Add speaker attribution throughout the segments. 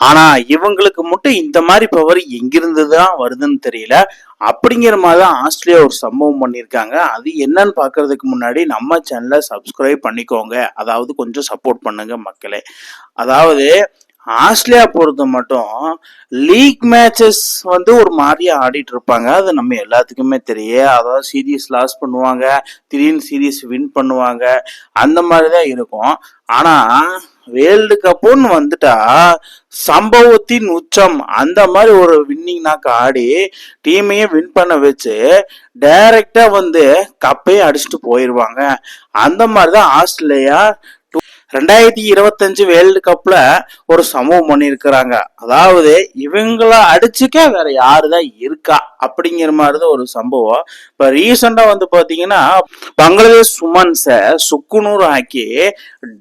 Speaker 1: ஆனா இவங்களுக்கு மட்டும் இந்த மாதிரி பவர் எங்கிருந்து தான் வருதுன்னு தெரியல. அப்படிங்கிற மாதிரி தான் ஆஸ்திரேலியா ஒரு சம்பவம் பண்ணியிருக்காங்க. அது என்னன்னு பார்க்கறதுக்கு முன்னாடி நம்ம சேனலை சப்ஸ்கிரைப் பண்ணிக்கோங்க. அதாவது கொஞ்சம் சப்போர்ட் பண்ணுங்க மக்களே. அதாவது ஆஸ்திரேலியா பொறுத்த மட்டும் லீக் மேட்சஸ் வந்து ஒரு மாதிரியா ஆடிட்டு இருப்பாங்க. அது நம்ம எல்லாத்துக்குமே தெரியும் அதாவது சீரியஸ் லாஸ் பண்ணுவாங்க திடீர்னு சீரியஸ் வின் பண்ணுவாங்க. அந்த மாதிரி தான் இருக்கும். ஆனால் வேர்ல்டு கப்புன்னு வந்துட்டா சம்பவத்தின் உச்சம். அந்த மாதிரி ஒரு வின்னிங் நாக்கு ஆடி டீமையே வின் பண்ண வச்சு டைரக்டா வந்து கப்பையே அடிச்சுட்டு போயிடுவாங்க அந்த மாதிரி தான் ஆஸ்திரேலியா ரெண்டாயிரத்தி இருபத்தஞ்சு வேர்ல்டு கப்ல ஒரு சம்பவம் பண்ணியிருக்கிறாங்க. அதாவது இவங்கள அடிச்சுக்க வேற யாருதான் இருக்கா? அப்படிங்கிற மாதிரி தான் ஒரு சம்பவம். இப்ப ரீசெண்டா வந்து பாத்தீங்கன்னா பங்களாதேஷ் சுமன்ஸ சுக்குநூறு ஆக்கி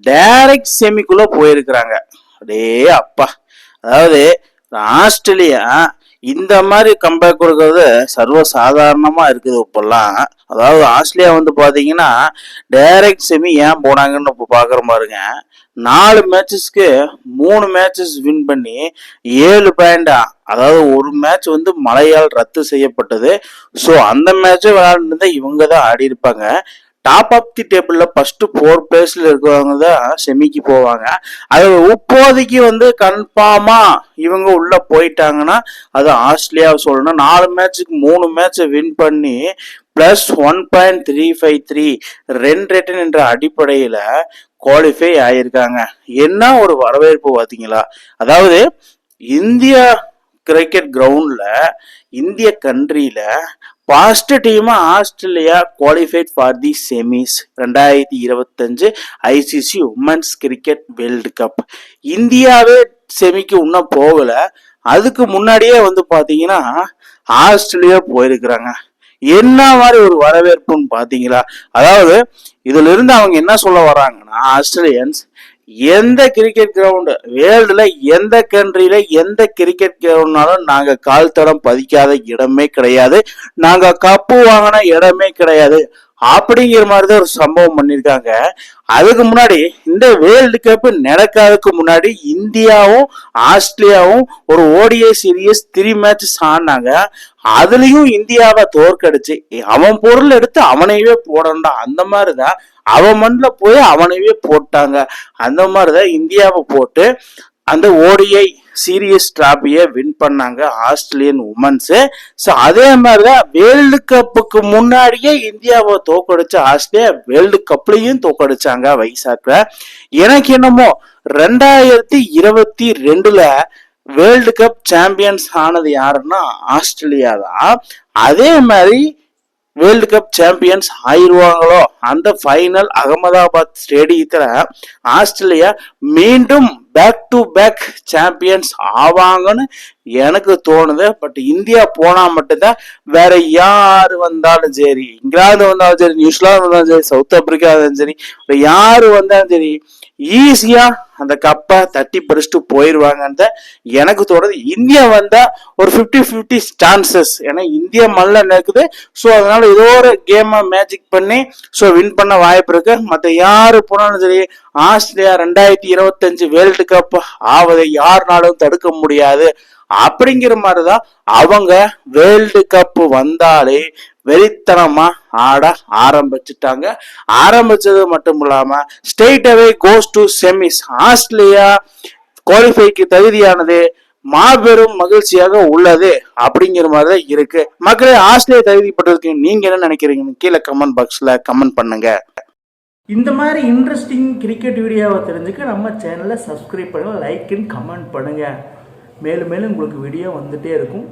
Speaker 1: டைரக்ட் செமிக்குள்ள போயிருக்கிறாங்க. அடே அப்பா. அதாவது ஆஸ்திரேலியா இந்த மாதிரி கம்பேக் கொடுக்கறது சர்வசாதாரணமா இருக்குது இப்பெல்லாம். அதாவது ஆஸ்திரேலியா வந்து பார்த்தீங்கன்னா டைரக்ட் செமி ஏன் போனாங்கன்னு இப்போ பார்க்குற பாருங்க. நாலு மேட்சஸ்க்கு மூணு மேட்சஸ் வின் பண்ணி ஏழு பாயிண்டா அதாவது ஒரு மேட்ச் வந்து மழையால் ரத்து செய்யப்பட்டது. ஸோ அந்த மேட்சை விளையாண்டுருந்தா இவங்க தான் ஆடி இருப்பாங்க. டாப் ஆஃப் தி டேபிள்ல ஃபர்ஸ்ட் ஃபோர் பிளேஸ்ல இருக்கிறவங்க தான் செமிக்கு போவாங்க. அது இப்போதைக்கு வந்து கன்ஃபார்மா இவங்க உள்ள போயிட்டாங்கன்னா அது ஆஸ்திரேலியா சொல்லணும். நாலு மேட்சுக்கு மூணு மேட்சை வின் பண்ணி plus one point three five three ரென் ரேட்டன் என்ற அடிப்படையில குவாலிஃபை ஆயிருக்காங்க. என்ன ஒரு வரவேற்பு பார்த்தீங்களா? அதாவது இந்தியா கிரிக்கெட் கிரவுண்ட்ல இந்திய கண்ட்ரியில ஃபர்ஸ்ட் டீமா Australia qualified for the semis ரெண்டாயிரத்தி இருபத்தஞ்சு ICC women's cricket world cup இந்தியாவே செமிக்கு இன்னும் போகல. அதுக்கு முன்னாடியே வந்து பாத்தீங்கன்னா ஆஸ்திரேலியா போயிருக்கிறாங்க. என்ன மாதிரி ஒரு வரவேற்புன்னு பாத்தீங்களா? அதாவது இதுல இருந்து அவங்க என்ன சொல்ல வர்றாங்கன்னா ஆஸ்திரேலியன்ஸ் எந்த கிரிக்கெட் கிரவுண்டு வேர்ல்டுல எந்த கண்ட்ரியில எந்த கிரிக்கெட் கிரவுண்ட்னாலும் நாங்க கால் தடம் பதிக்காத இடமே கிடையாது. நாங்க கப்பு வாங்கின இடமே கிடையாது. அப்படிங்கிற மாதிரி தான் ஒரு சம்பவம் பண்ணியிருக்காங்க. அதுக்கு முன்னாடி இந்த வேர்ல்டு கப் நடக்காததுக்கு முன்னாடி இந்தியாவும் ஆஸ்திரேலியாவும் ஒரு ஓடிஐ சீரியஸ் த்ரீ மேட்சஸ் ஆனாங்க அதுலயும் இந்தியாவை தோற்கடிச்சு அவன் பொருள் எடுத்து அவனையவே போடண்டா அந்த மாதிரி தான் அவன் மண்ணில் போய் அவனையவே போட்டாங்க. அந்த மாதிரி தான் இந்தியாவை போட்டு அந்த ஓடிஐ சீரியஸ் டிராபியை வின் பண்ணாங்க ஆஸ்திரேலியன் உமன்ஸு. ஸோ அதே மாதிரி தான் வேர்ல்டு கப்புக்கு முன்னாடியே இந்தியாவை தோக்கடிச்ச ஆஸ்திரேலியா வேர்ல்டு கப்லையும் தோக்கடிச்சாங்க வைசாக்கில் எனக்கு என்னமோ ரெண்டாயிரத்தி இருபத்தி ரெண்டுல வேர்ல்டு கப் சாம்பியன்ஸ் ஆனது யாருன்னா ஆஸ்திரேலியா தான் அதே மாதிரி வேர்ல்டு கப் சாம்பியன்ஸ் ஆயிருவாங்களோ? அந்த ஃபைனல் அகமதாபாத் ஸ்டேடியத்தில் ஆஸ்திரேலியா மீண்டும் பேக் டு பேக் சாம்பியன்ஸ் ஆவாங்கன்னு எனக்கு தோணுது. பட் இந்தியா போனால் மட்டும்தான் வேற யார் வந்தாலும் சரி இங்கிலாந்து வந்தாலும் சரி நியூசிலாந்து வந்தாலும் சரி சவுத் ஆப்பிரிக்கா இருந்தாலும் சரி யார் வந்தாலும் சரி ஈஸியா அந்த கப்பை தட்டி பறிச்சுட்டு போயிருவாங்கன்ற எனக்கு தோணுது. இந்தியா வந்தா ஒரு ஃபிஃப்டி ஃபிஃப்டி சான்சஸ் ஏன்னா இந்தியா மல்ல இருக்குது ஸோ அதனால ஏதோ ஒரு கேமை மேஜிக் பண்ணி ஸோ வின் பண்ண வாய்ப்பு இருக்கு. மற்ற யாரு போனாலும் சரி ஆஸ்திரேலியா ரெண்டாயிரத்தி இருபத்தஞ்சு வேர்ல்டு கப் ஆவதை யாருனாலும் தடுக்க முடியாது. அப்படிங்கிற மாதிரி தான் அவங்க வேர்ல்டு கப் வந்தாலே வெறித்தனமா ஆட ஆரம்பிச்சுட்டாங்க. ஆரம்பிச்சது மட்டும் இல்லாம straight away goes to semis Australia குவாலிஃபைக்கு தகுதியானது மாபெரும் மகிழ்ச்சியாக உள்ளது அப்படிங்கிற மாதிரி தான் இருக்கு. மக்களே ஆஸ்திரேலியா தகுதிப்பட்டிருக்கு நீங்க என்ன நினைக்கிறீங்கன்னு கீழே கமெண்ட் பாக்ஸ்ல கமெண்ட் பண்ணுங்க.
Speaker 2: இந்த மாதிரி இன்ட்ரெஸ்டிங் கிரிக்கெட் வீடியோவை தெரிஞ்சுக்க நம்ம சேனலை சப்ஸ்கிரைப் பண்ணுங்கள் லைக் அண்ட் கமெண்ட் பண்ணுங்கள் மேலும் மேலும் உங்களுக்கு வீடியோ வந்துகிட்டே இருக்கும்.